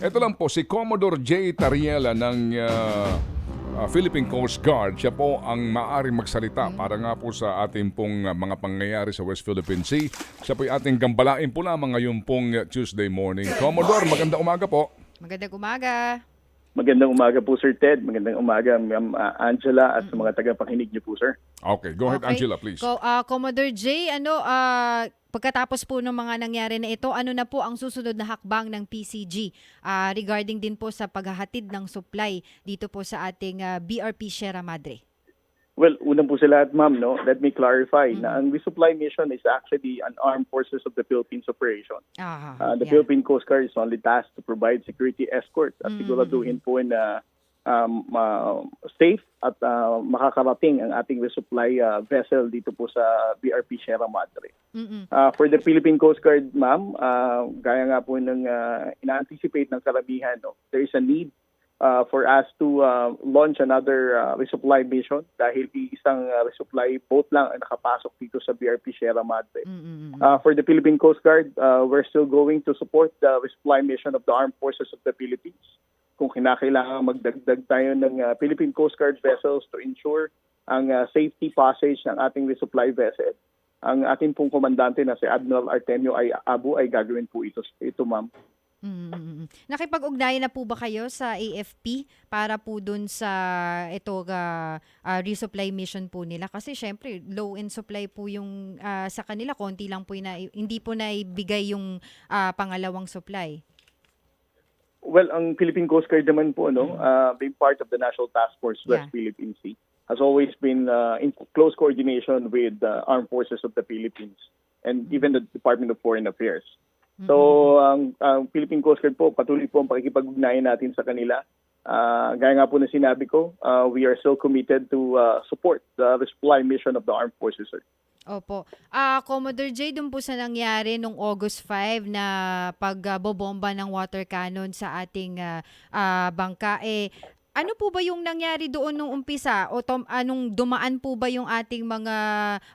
Ito lang po, si Commodore J. Tariela ng ah, ah, Philippine Coast Guard, siya po ang maaring magsalita para nga po sa ating pong ah, mga pangyayari sa West Philippine Sea. Siya po ating gambalain po lamang ngayon pong Tuesday morning. Commodore, maganda umaga po. Magandang umaga. Magandang umaga po Sir Ted, magandang umaga Ma'am ah, Angela at sa mga tagapakinig niyo po Sir. Okay, go ahead Okay. Angela, please. Ko, ah, Commodore J, ano, ah, pagkatapos po ng mga nangyari na ito, ano na po ang susunod na hakbang ng PCG ah, regarding din po sa paghahatid ng supply dito po sa ating ah, BRP Sierra Madre? Well, unang po sa lahat ma'am, no, let me clarify na ang resupply mission is actually an armed forces of the Philippines operation. Ah, Uh, the yeah. Philippine Coast Guard is only tasked to provide security escorts at siguraduhin po na um, uh, safe at uh, makakarating ang ating resupply uh, vessel dito po sa BRP Sierra Madre. Mm-mm. Uh, for the Philippine Coast Guard, ma'am, uh, gaya nga po ng uh, ina-anticipate ng karamihan, no, there is a need uh, for us to uh, launch another uh, resupply mission dahil isang uh, resupply boat lang ang nakapasok dito sa BRP Sierra Madre. Mm-mm. Uh, for the Philippine Coast Guard, uh, we're still going to support the resupply mission of the Armed Forces of the Philippines. Kung kinakailangan magdagdag tayo ng uh, Philippine Coast Guard vessels to ensure ang uh, safety passage ng ating resupply vessel. Ang ating pong komandante na si Admiral Artemio ay Abu ay gagawin po ito, ito ma'am. Mm-mm. Nakipag-ugnayan na po ba kayo sa AFP para po dun sa ito ah, ah, resupply mission po nila? Kasi syempre, low in supply po yung ah, sa kanila. Konti lang po na, hindi po naibigay yung ah, pangalawang supply. Well, ang Philippine Coast Guard naman po, no, uh, being part of the National Task Force Yeah. West Philippine Sea, has always been uh, in close coordination with the Armed Forces of the Philippines and even the Department of Foreign Affairs. So, ang, ang Philippine Coast Guard po, patuloy po ang pakikipag-ugnayan natin sa kanila. Ah, gaya nga po na sinabi ko, ah, we are still committed to ah, support the resupply mission of the Armed Forces, sir. Opo. Ah, Commodore J, dun po sa nangyari nung August 5 na pagbobomba ng water cannon sa ating ah, ah, bangka, eh, ano po ba yung nangyari doon nung umpisa? O tom, anong dumaan po ba yung ating mga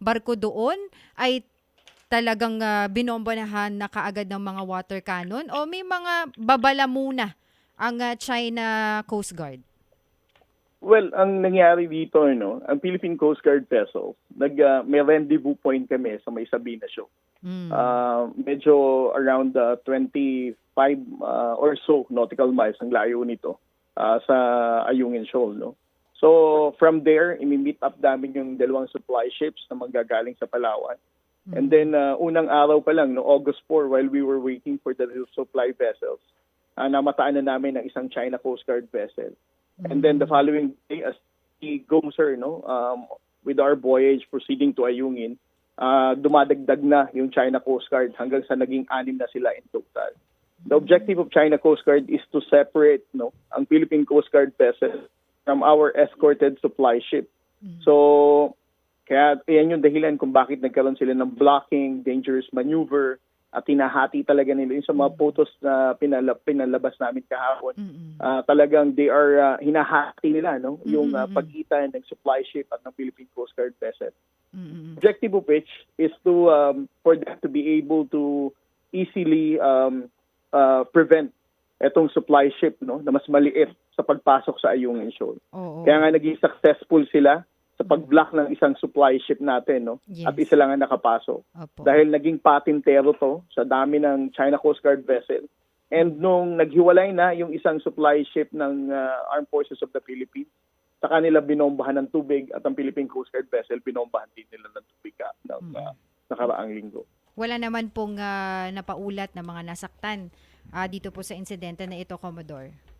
barko doon? Ay talagang ah, binombonahan na kaagad ng mga water cannon? O may mga babala muna ang ah, China Coast Guard? Well, ang nangyari dito, no, ang Philippine Coast Guard vessel, nag, ah, may rendezvous point kami sa may Sabina Show. Mm. Ah, medyo around uh, 25 uh, or so nautical miles ang layo nito ah, sa Ayungin Shoal. No? So from there, imi-meet up namin yung dalawang supply ships na manggagaling sa Palawan. And then uh, unang araw pa lang, no, August 4, while we were waiting for the supply vessels, ah, namataan na namin ng isang China Coast Guard vessel. And then the following day, as we go, sir, no, um, with our voyage proceeding to Ayungin, ah, dumadagdag na yung China Coast Guard hanggang sa naging anim na sila in total. The objective of China Coast Guard is to separate no, ang Philippine Coast Guard vessel from our escorted supply ship. So, kaya yan yung dahilan kung bakit nagkaroon sila ng blocking, dangerous maneuver, at tinahati talaga nila. Yung sa mga photos na pinala, pinalabas namin kahapon, Mm-mm. ah, talagang they are ah, hinahati nila no yung ah, Mm-mm. pagitan ng supply ship at ng Philippine Coast Guard vessel. Objective of which is to um, for them to be able to easily um, uh, prevent etong supply ship no na mas maliit sa pagpasok sa Ayungin Shoal. Oo. Kaya nga naging successful sila sa pag-block ng isang supply ship natin no Yes. at isa lang ang nakapasok Opo. dahil naging patintero to sa dami ng China Coast Guard vessel. And nung naghiwalay na yung isang supply ship ng uh, Armed Forces of the Philippines, sa kanila binombahan ng tubig at ang Philippine Coast Guard vessel binombahan din nila ng tubig ka ng uh, nakaraang linggo. Wala naman pong ah, napaulat na mga nasaktan ah, dito po sa insidente na ito, Commodore.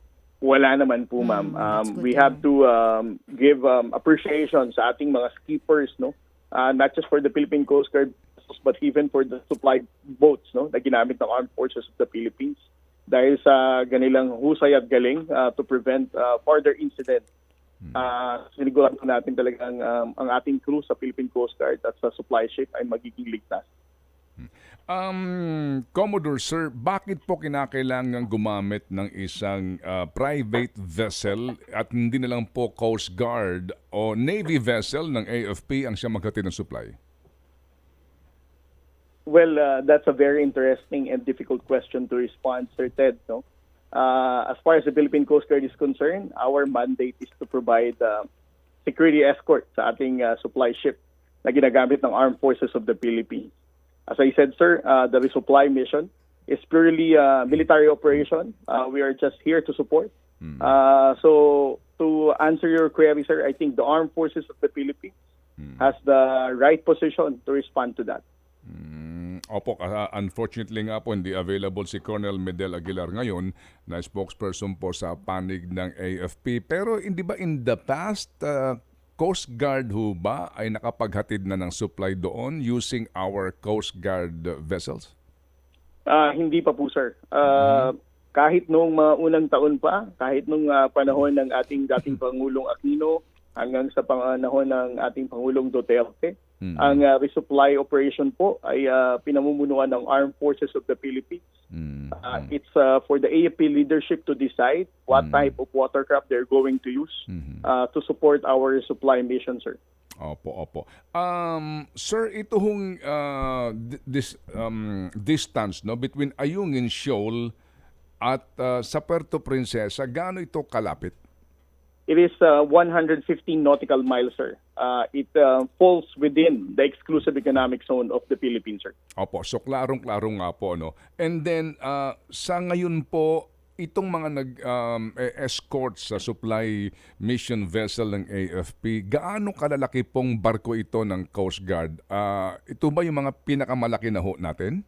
Wala naman po, Mm, ma'am. Um, we have to um, give um, appreciation sa ating mga skippers, no? Uh, not just for the Philippine Coast Guard, but even for the supply boats, no? Na ginamit ng Armed Forces of the Philippines. Dahil sa ganilang husay at galing uh, to prevent uh, further incident. Uh, siniguran po natin talagang um, ang ating crew sa Philippine Coast Guard at sa supply ship ay magiging ligtas. Um, Commodore Sir, bakit po kinakailangan gumamit ng isang ah, private vessel at hindi na lang po Coast Guard o Navy vessel ng AFP ang siya maghatid ng supply? Well, uh, that's a very interesting and difficult question to respond, Sir Ted. No, uh, as far as the Philippine Coast Guard is concerned, our mandate is to provide uh, security escort sa ating uh, supply ship na ginagamit ng Armed Forces of the Philippines. As I said, sir, uh, the resupply mission is purely a military operation. Uh, we are just here to support. Uh, so, to answer your query, sir, I think the Armed Forces of the Philippines has the right position to respond to that. Mm, Opo, ah, unfortunately nga po hindi available si Colonel Medel Aguilar ngayon na spokesperson po sa panig ng AFP. Pero hindi ba in the past, ah, Coast Guard ho ba ay nakapaghatid na ng supply doon using our Coast Guard vessels? Ah, hindi pa po, sir. Ah, Kahit nung mga unang taon pa, kahit nung ah, panahon ng ating dating Pangulong Aquino hanggang sa panahon ng ating Pangulong Duterte, Mhm. ang ah, resupply operation po ay ah, pinamumunuan ng Armed Forces of the Philippines. Mm, Ah, it's ah, for the AFP leadership to decide what Mm. type of watercraft they're going to use mhm. ah, to support our supply mission, sir. Opo, opo. Um, sir, ito hong uh, this, um, distance no, between Ayungin Shoal at uh, sa Puerto Princesa, gaano ito kalapit? It is uh, 115 nautical miles, sir. Uh, it uh, falls within the exclusive economic zone of the Philippines, sir. Opo, so klarong-klaro nga po. No? And then, uh, sa ngayon po, itong mga nag-escort sa supply mission vessel ng AFP, gaano kalalaki pong barko ito ng Coast Guard? Uh, ito ba yung mga pinakamalaki na ho natin?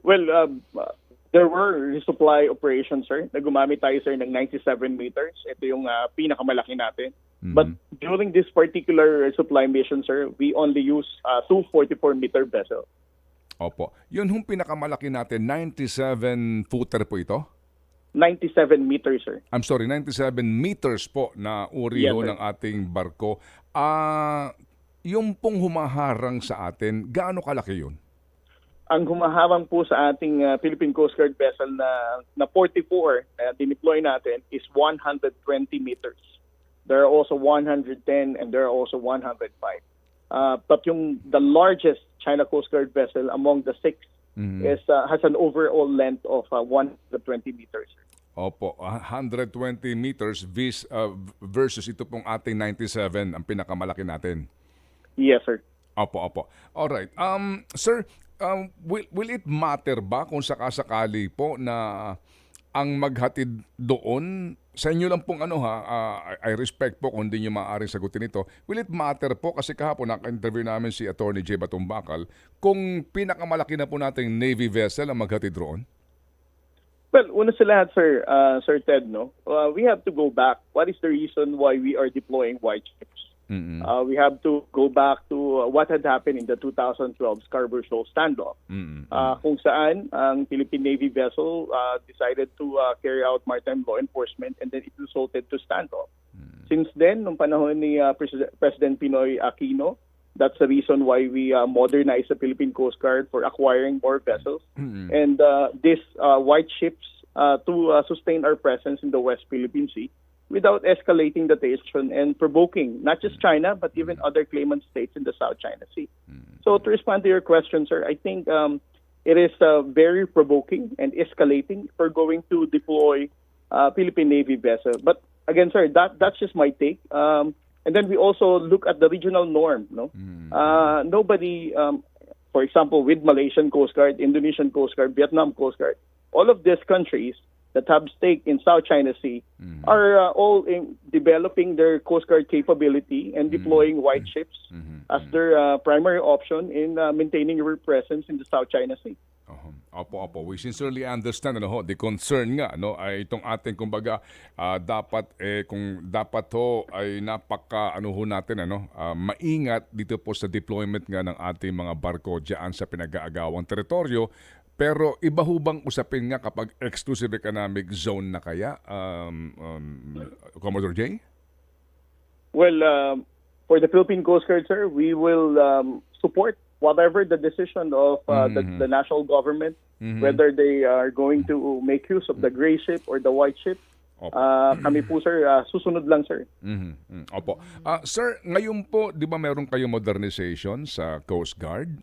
Well, um, uh, there were resupply operations, sir, na gumamit tayo, sir, ng 97 meters. Ito yung uh, pinakamalaki natin. But during this particular supply mission, sir, we only use uh, two 44-meter vessels. Opo. Yun hong pinakamalaki natin, 97 footer po ito? 97 meters, sir. I'm sorry, 97 meters po na uri Yes, ng ating barko. Ah, yung pong humaharang sa atin, gaano kalaki yun? Ang humaharang po sa ating uh, Philippine Coast Guard vessel na, na 44 na dineploy natin is 120 meters. There are also 110 and there are also 105. Uh, but yung the largest China Coast Guard vessel among the six Mhm. is uh, has an overall length of uh, 120 meters. Opo, ah, 120 meters vis, ah, versus ito pong ating 97, ang pinakamalaki natin. Yes, sir. Opo, opo. Alright. Um, sir, um, will, will it matter ba kung sakasakali po na ang maghatid doon, sa inyo lang pong ano ha, I I respect po kung hindi nyo maaaring sagutin ito. Will it matter po, kasi kahapon naka-interview namin si Attorney J. Batumbakal, kung pinakamalaki na po nating Navy vessel ang maghatid roon? Well, una sa lahat, sir, uh, Sir Ted, no, uh, we have to go back. What is the reason why we are deploying white ships? Mm-mm. Uh, we have to go back to uh, what had happened in the 2012 Scarborough Shoal standoff, Mm-mm. uh, kung saan ang Philippine Navy vessel uh, decided to uh, carry out maritime law enforcement and then it resulted to standoff. Since then, nung panahon ni uh, Pres- President Pinoy Aquino, that's the reason why we uh, modernized the Philippine Coast Guard for acquiring more vessels Mm-mm. and uh, these uh, white ships uh, to uh, sustain our presence in the West Philippine Sea without escalating the tension and provoking not just China but even other claimant states in the South China Sea. So to respond to your question, sir, I think um, it is uh, very provoking and escalating for going to deploy uh, Philippine Navy vessel. But again, sir, that that's just my take. Um, and then we also look at the regional norm. No, uh, nobody, um, for example, with Malaysian Coast Guard, Indonesian Coast Guard, Vietnam Coast Guard, all of these countries that have stake in South China Sea are uh, all in developing their Coast Guard capability and deploying white ships as their uh, primary option in uh, maintaining your presence in the South China Sea. Oho. Opo, opo. We sincerely understand ano ho, the concern nga no ay itong ating kumbaga ah, dapat eh kung dapat ho ay napaka ano ho natin ano ah, maingat dito po sa deployment nga ng ating mga barko diyan sa pinag-aagawang teritoryo pero iba ho bang usapin nga kapag exclusive economic zone na kaya um, um, Commodore J? Well, um, for the Philippine Coast Guard, sir, we will um, support whatever the decision of uh, the, the national government, whether they are going to make use of the gray ship or the white ship. Opo. Uh, kami po, sir, uh, susunod lang, sir. Mhm, mm, Opo. Ah, sir, ngayon po, 'di ba meron kayong modernization sa Coast Guard?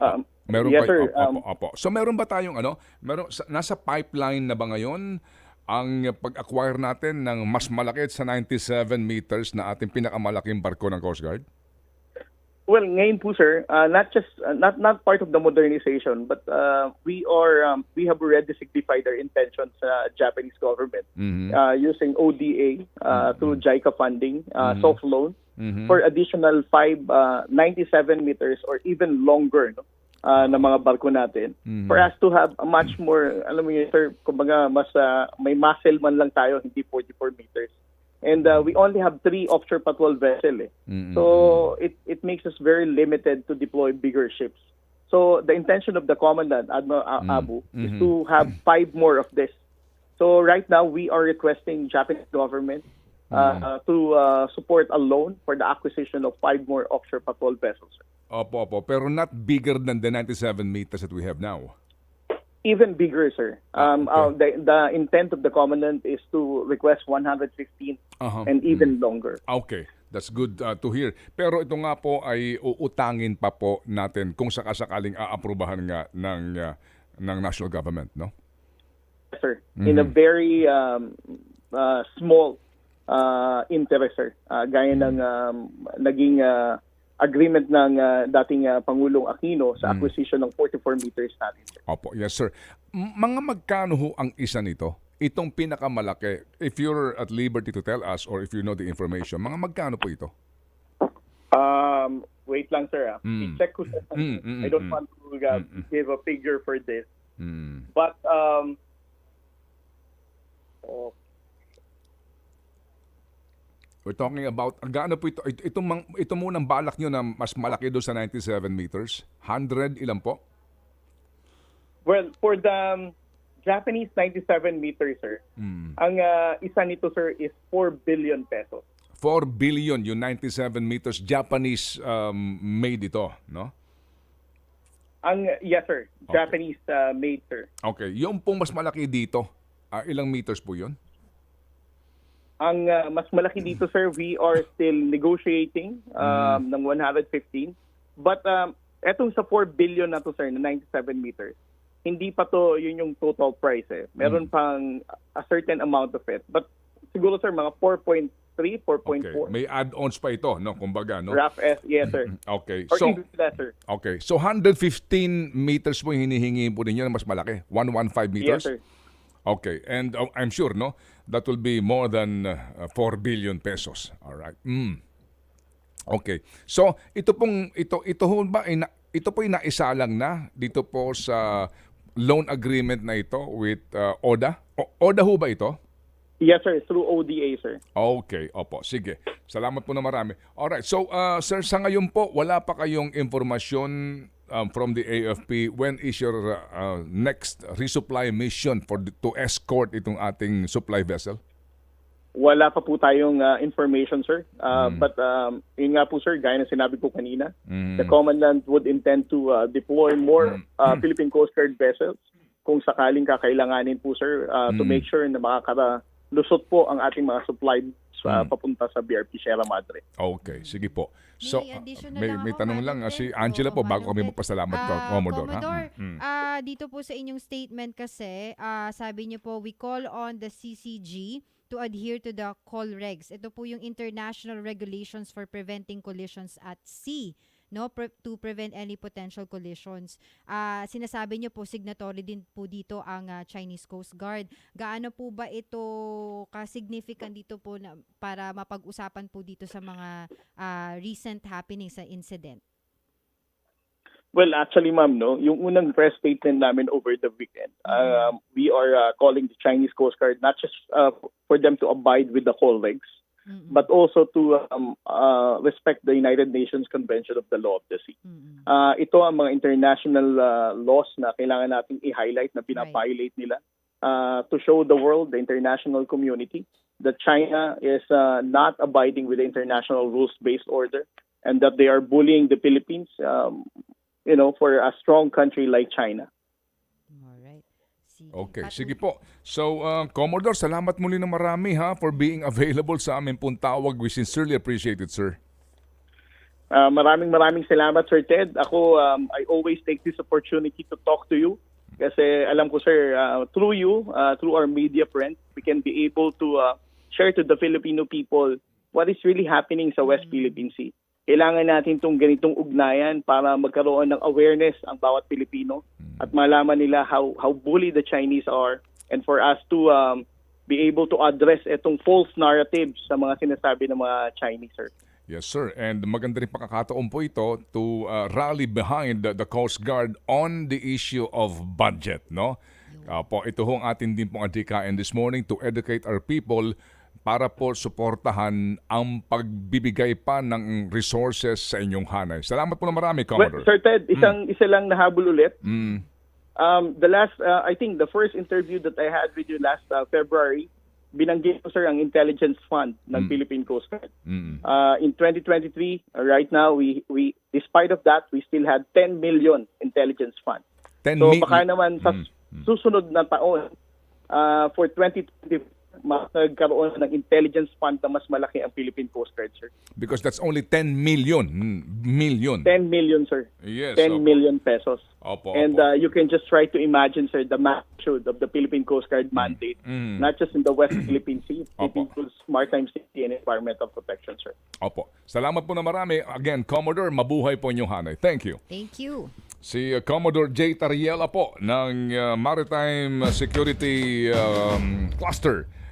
Um, Meron Yes, kayo- sir. Opo, Um, opo. So meron ba tayong ano? Meron sa- nasa pipeline na ba ngayon ang pag-acquire natin ng mas malaki sa 97 meters na ating pinakamalaking barko ng Coast Guard? Well, ngayon po sir, uh, not just uh, not not part of the modernization, but uh, we are um, we have already signified our intentions sa Japanese government Mhm. uh, using ODA uh, through JICA funding, uh, soft loan Mhm. for additional five uh, 97 meters or even longer no, uh, na mga barko natin Mhm. for us to have a much more alam mo yun sir kumbaga mas uh, may muscle man lang tayo hindi 44 meters and uh, we only have three offshore patrol vessel eh. Mhm. So it it makes us very limited to deploy bigger ships. So the intention of the commandant Admiral A- Abu is Mhm. to have five more of this. So right now we are requesting Japanese government uh, uh, to uh, support a loan for the acquisition of five more offshore patrol vessels. Opo, opo. Pero not bigger than the 97 meters that we have now. Even bigger, sir. Um, Ah, uh, the, the intent of the commandant is to request 115 Aha. and even longer. Okay, that's good uh, to hear. Pero ito nga po ay uutangin pa po natin kung sakasakaling aaprubahan nga ng uh, ng national government, no? Yes, sir. In a Mm-hmm. very um, uh, small uh, interest, sir. Uh, gaya ng um, naging uh, agreement ng uh, dating uh, Pangulong Aquino Mm. sa acquisition ng 44 meters natin, sir. Opo, yes sir. M- mga magkano ho ang isa nito? Itong pinakamalaki, if you're at liberty to tell us or if you know the information, mga magkano po ito? Um, wait lang, sir. ah. Mm. I-check ko, sir. Mm, mm, I don't mm. want to uh, give a figure for this. Hmm. But, um, oh, We're talking about, gaano po ito? Ito, ito, ito munang balak nyo na mas malaki doon sa 97 meters? 100 ilan po? well, for the um, Japanese 97 meters, sir, Hmm. ang uh, isa nito, sir, is 4 billion pesos. 4 billion yung 97 meters Japanese um, made ito, no? Ang, yes, sir. Japanese uh, made, sir. Okay, yung pong mas malaki dito, ah, ilang meters po yun? Ang uh, mas malaki dito, sir, we are still negotiating um, ng 115. But um, etong sa 4 billion na to, sir, na 97 meters, hindi pa to yun yung total price eh. Meron pang a certain amount of it. But siguro, sir, mga 4.3, 4.4. Okay, may add-ons pa ito, no? Kumbaga, no? Rough S, yes, sir. Okay, Or so, lesser. okay. So, 115 meters yung hinihingi po ninyo na mas malaki? 115 meters? Yes, sir. Okay, and uh, I'm sure, no? That will be more than uh, 4 billion pesos. All right. Mm. Okay. So, ito pong ito ito ho ba ay na- ito po ay naisalang na dito po sa loan agreement na ito with uh, ODA? O- ODA ho ba ito? Yes, sir. Through ODA, sir. Okay, opo. Sige. Salamat po na marami. Alright, so uh, sir, sa ngayon po, wala pa kayong informasyon um, from the AFP. When is your uh, uh, next resupply mission for the- to escort itong ating supply vessel? Wala pa po tayong uh, information, sir. Uh, But um, yun nga po, sir, gaya na sinabi ko kanina, the commandant would intend to uh, deploy more uh, Philippine Coast Guard vessels kung sakaling kakailanganin po, sir, uh, to make sure na makakalusot po ang ating mga supply uh, papunta sa BRP Sierra Madre. Okay, sige po. So, May uh, addition na may, lang may tanong lang. Ah, si. Angela po, bago kami magpasalamat, Ah, Commodore. ha? Commodore, Mm. ah, dito po sa inyong statement kasi, ah, sabi niyo po, we call on the CCG to adhere to the call regs. Ito po yung international regulations for preventing collisions at sea no pre- to prevent any potential collisions. Ah, sinasabi niyo po signatory din po dito ang ah, Chinese Coast Guard. Gaano po ba ito ka-significant dito po na, para mapag-usapan po dito sa mga ah, recent happenings sa incident? Well, actually, ma'am, no, yung unang press statement namin over the weekend, um, we are uh, calling the Chinese Coast Guard not just uh, for them to abide with the call regs, Mm-mm. but also to um, uh, respect the United Nations Convention of the Law of the Sea. Mm-mm. Uh, ito ang mga international uh, laws na kailangan nating i-highlight na binabiolate nila uh, to show the world, the international community, that China is uh, not abiding with the international rules-based order and that they are bullying the Philippines, um, you know, for a strong country like China. Sige. Okay, Patu- sige po. So, uh, Commodore, salamat muli na marami ha for being available sa amin pong tawag. We sincerely appreciate it, sir. Ah, maraming maraming salamat Sir Ted. Ako um, I always take this opportunity to talk to you kasi alam ko sir ah, through you, ah, through our media friends, we can be able to ah, share to the Filipino people what is really happening sa West Philippine Sea. Kailangan natin tong ganitong ugnayan para magkaroon ng awareness ang bawat Pilipino at malaman nila how how bully the Chinese are and for us to um, be able to address itong false narratives sa mga sinasabi ng mga Chinese sir. Yes, sir. And maganda rin pakakataon po ito to uh, rally behind the, the Coast Guard on the issue of budget, no? Uh, po, ito hong atin din pong adhikain this morning to educate our people para po suportahan ang pagbibigay pa ng resources sa inyong hanay. Salamat po na marami, Well, Commodore. Sir Ted, isang isa lang nahabol ulit. Mm, Um, the last, uh, I think the first interview that I had with you last uh, February, binanggit ko sir ang intelligence fund ng Philippine Coast Guard. mm, Uh, in 2023, uh, right now, we, we, despite of that, we still had 10 million intelligence fund. 10 So baka naman sa Mm, susunod na taon, uh, for 2020, magkaroon ng intelligence fund na mas malaki ang Philippine Coast Guard, sir. because that's only 10 million. mm, Million. 10 million, sir. Yes. 10 opo. million pesos. Opo, And opo. uh, you can just try to imagine, sir, the magnitude of the Philippine Coast Guard mandate, Mm. not just in the West Philippine Sea, it Opo. includes maritime safety and environmental protection, sir. Opo. Salamat po na marami. Again, Commodore, mabuhay po inyong hanay. Thank you. Thank you. Si uh, Commodore J. Tariela po ng uh, Maritime Security um, Cluster